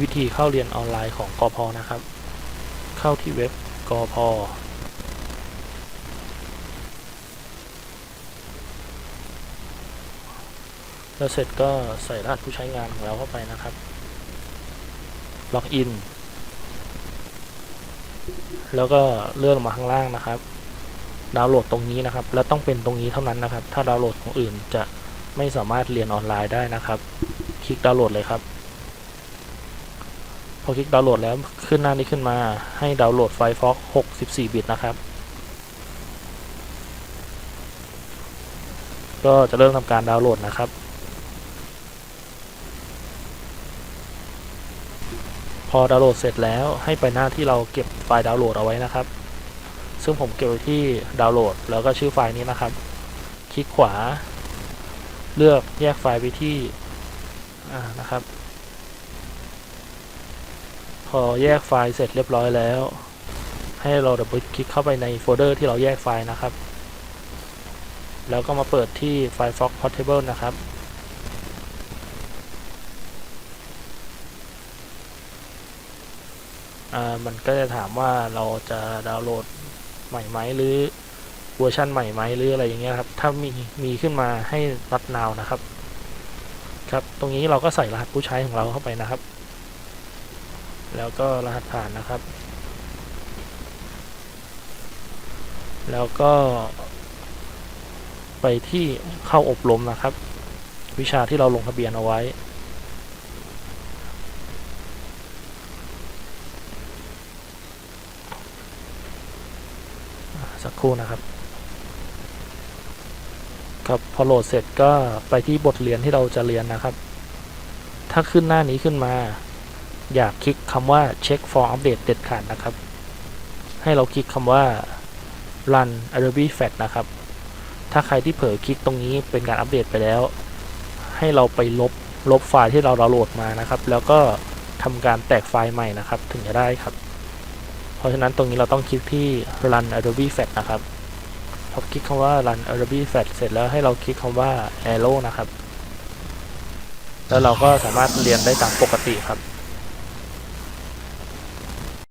วิธีเข้าเรียนออนไลน์ของกอพนะครับ เข้าที่เว็บกอพแล้วเสร็จก็ใส่รหัสผู้ใช้งานของเราเข้าไปนะครับ ล็อกอิน แล้วก็เลื่อนลงมาข้างล่างนะครับ ดาวน์โหลดตรงนี้นะครับ และต้องเป็นตรงนี้เท่านั้นนะครับ ถ้าดาวน์โหลดของอื่นจะไม่สามารถเรียนออนไลน์ได้นะครับ คลิกดาวน์โหลดเลยครับ อคลิกดาวน์โหลดแล้วขึ้นหน้านี้ขึ้นมา ให้ดาวน์โหลดไฟล์ Fox 64 บิตนะครับ ก็จะเริ่มทำการดาวน์โหลดนะครับ พอดาวน์โหลดเสร็จแล้วให้ไปหน้าที่เราเก็บไฟล์ดาวน์โหลดเอาไว้นะครับ ซึ่งผมเก็บไว้ที่ดาวน์โหลดแล้วก็ชื่อไฟล์นี้นะครับ คลิกขวา เลือกแยกไฟล์ไปที่อ่านะครับ พอแยกไฟล์เสร็จเรียบร้อยแล้ว ให้เราดับเบิลคลิกเข้าไปในโฟลเดอร์ที่เราแยกไฟล์นะครับ แล้วก็มาเปิดที่ไฟล์ Fox Portable นะครับ มันก็จะถามว่าเราจะดาวน์โหลดใหม่ไหมหรือเวอร์ชันใหม่ไหมหรืออะไรอย่างเงี้ยครับ ถ้ามีมีขึ้นมาให้รัดนาวนะครับ ครับ ตรงนี้เราก็ใส่รหัสผู้ใช้ของเราเข้าไปนะครับ แล้วก็รหัสผ่านนะครับ แล้วก็ ไปที่เข้าอบรมนะครับ วิชาที่เราลงทะเบียนเอาไว้ สักครู่นะครับครับพอโหลดเสร็จก็ไปที่บทเรียนที่เราจะเรียนนะครับ ถ้าขึ้นหน้านี้ขึ้นมา อยากคลิกคำว่า check for update เด็ดขาดนะครับ ให้เราคลิกคำว่า run adobe flash นะครับ ถ้าใครที่เผลอคลิกตรงนี้เป็นการอัปเดตไปแล้ว ให้เราไปลบลบไฟล์ที่เราดาวน์โหลดมานะครับ แล้วก็ทำการแตกไฟล์ใหม่นะครับ ถึงจะได้ครับ เพราะฉะนั้นตรงนี้เราต้องคลิกที่ run adobe flash นะครับพอคลิกคำว่า run adobe flash เสร็จแล้วให้เราคลิกคำว่า arrow นะครับ แล้วเราก็สามารถเรียนได้ตามปกติครับ